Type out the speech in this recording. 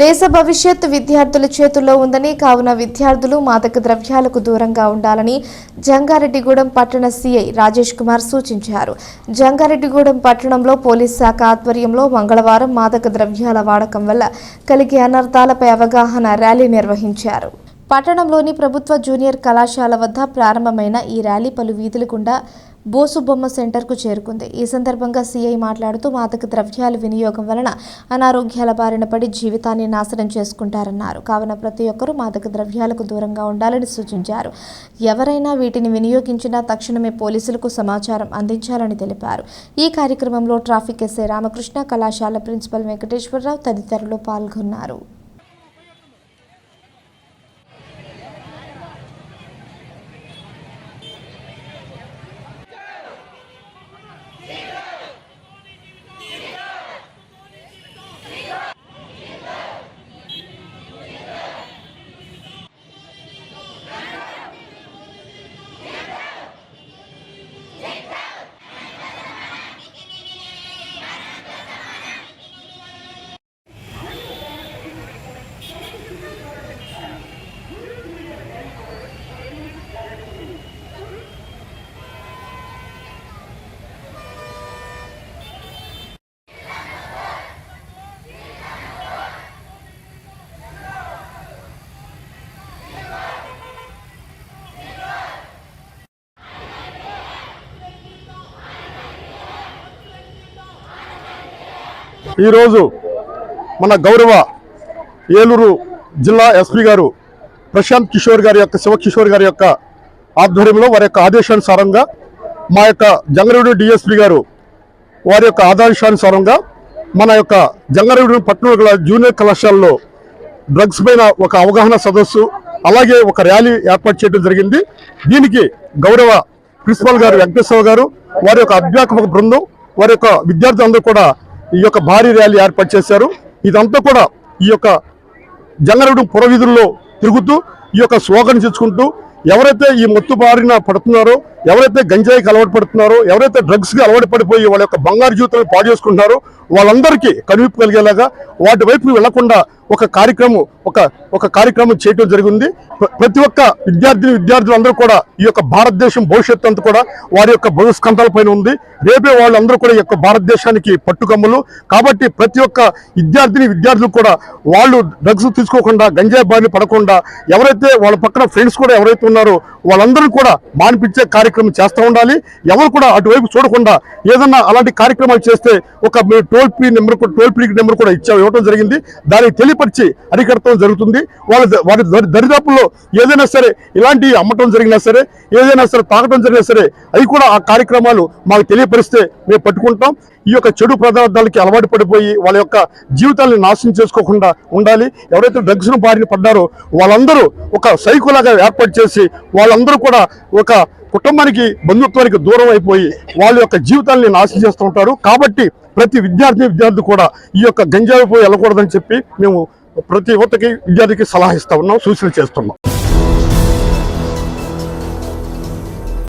దేశ భవిష్యత్ విద్యార్థుల చేతుల్లో ఉందని కావున విద్యార్థులు మాదక ద్రవ్యాలకు దూరంగా ఉండాలని జంగారెడ్డిగూడెం పట్టణ సీఐ రాజేష్ కుమార్ సూచించారు. జంగారెడ్డిగూడెం పట్టణంలో పోలీస్ శాఖ ఆధ్వర్యంలో మంగళవారం మాదక ద్రవ్యాల వాడకం వల్ల కలిగే అనర్థాలపై అవగాహన ర్యాలీ నిర్వహించారు. పట్టణంలోని ప్రభుత్వ జూనియర్ కళాశాల వద్ద ప్రారంభమైన ఈ ర్యాలీ పలు వీధుల గుండా బోసుబొమ్మ సెంటర్కు చేరుకుంది. ఈ సందర్భంగా సీఐ మాట్లాడుతూ మాదక ద్రవ్యాల వినియోగం వలన అనారోగ్యాల బారిన పడి జీవితాన్ని నాశనం చేసుకుంటారన్నారు. కావున ప్రతి ఒక్కరూ మాదక ద్రవ్యాలకు దూరంగా ఉండాలని సూచించారు. ఎవరైనా వీటిని వినియోగించినా తక్షణమే పోలీసులకు సమాచారం అందించాలని తెలిపారు. ఈ కార్యక్రమంలో ట్రాఫిక్ ఎస్ఐ రామకృష్ణ కళాశాల ప్రిన్సిపల్ వెంకటేశ్వరరావు తదితరులు పాల్గొన్నారు. ఈరోజు మన గౌరవ ఏలూరు జిల్లా ఎస్పీ గారు ప్రశాంత్ కిషోర్ గారి యొక్క శివకిషోర్ గారి యొక్క ఆధ్వర్యంలో వారి యొక్క ఆదేశానుసారంగా మా యొక్క జంగరేవుడు డిఎస్పీ గారు వారి యొక్క ఆదేశానుసారంగా మన యొక్క జంగారెడ్డి పట్టణ జూనియర్ కళాశాలలో డ్రగ్స్ పైన ఒక అవగాహన సదస్సు అలాగే ఒక ర్యాలీ ఏర్పాటు చేయడం జరిగింది. దీనికి గౌరవ ప్రిన్సిపల్ గారు వెంకటేశ్వర గారు వారి యొక్క అధ్యాపక బృందం వారి యొక్క విద్యార్థులందరూ కూడా ఈ యొక్క భారీ ర్యాలీ ఏర్పాటు చేశారు. ఇదంతా కూడా ఈ యొక్క జంగారెడ్డి పురవీధుల్లో తిరుగుతూ ఈ యొక్క స్లోగన్ తెచ్చుకుంటూ ఎవరైతే ఈ మత్తు బారిన పడుతున్నారో ఎవరైతే గంజాయికి అలవాటు పడుతున్నారో ఎవరైతే డ్రగ్స్కి అలవాటు పడిపోయి వాళ్ళ యొక్క బంగారు జీవితాన్ని పాడు చేసుకుంటున్నారో వాళ్ళందరికీ కనువిప్పు కలిగేలాగా వాటి వైపు వెళ్ళకుండా ఒక కార్యక్రమం ఒక ఒక కార్యక్రమం చేయటం జరిగింది. ప్రతి ఒక్క విద్యార్థిని విద్యార్థులందరూ కూడా ఈ యొక్క భారతదేశం భవిష్యత్తు అంతా కూడా వారి యొక్క భవిష్కంతాల పైన ఉంది. రేపే వాళ్ళందరూ కూడా ఈ యొక్క భారతదేశానికి పట్టుకమ్మలు. కాబట్టి ప్రతి ఒక్క విద్యార్థిని విద్యార్థులు కూడా వాళ్ళు డ్రగ్స్ తీసుకోకుండా గంజాయి బారిని పడకుండా ఎవరైతే వాళ్ళ పక్కన ఫ్రెండ్స్ కూడా ఎవరైతే ఉన్నారో వాళ్ళందరూ కూడా మానిపించే కార్యక్రమం చేస్తూ ఉండాలి. ఎవరు కూడా అటువైపు చూడకుండా ఏదన్నా అలాంటి కార్యక్రమాలు చేస్తే ఒక మీరు టోల్ ఫ్రీ నెంబర్ కూడా- టోల్ ఫ్రీ నెంబర్ కూడా ఇచ్చా ఇవ్వడం జరిగింది. దానికి తెలియపరిచి అమ్మడం జరుగుతుంది. వాళ్ళ వాటి వారి దరి- దరిదాపుల్లో ఏదైనా సరే ఇలాంటి అమ్మటం జరిగినా సరే ఏదైనా సరే తాగటం జరిగినా సరే అవి కూడా ఆ కార్యక్రమాలు మాకు తెలియపరిస్తే మేము పట్టుకుంటాం. ఈ యొక్క చెడు పదార్థాలకి అలవాటు పడిపోయి వాళ్ళ యొక్క జీవితాలను నాశనం చేసుకోకుండా ఉండాలి. ఎవరైతే డ్రగ్స్ను బారిన పడ్డారో వాళ్ళందరూ ఒక సైకోలాగా ఏర్పాటు చేసి వాళ్ళందరూ కూడా ఒక కుటుంబానికి బంధుత్వానికి దూరం అయిపోయి వాళ్ళ యొక్క జీవితాన్ని నాశనం చేస్తూ ఉంటారు. కాబట్టి ప్రతి విద్యార్థి విద్యార్థి కూడా ఈ యొక్క గంజాయిపోయి వెళ్ళకూడదని చెప్పి మేము ప్రతి యువతకి విద్యార్థికి సలహా ఇస్తా ఉన్నాం సూచనలు చేస్తున్నాం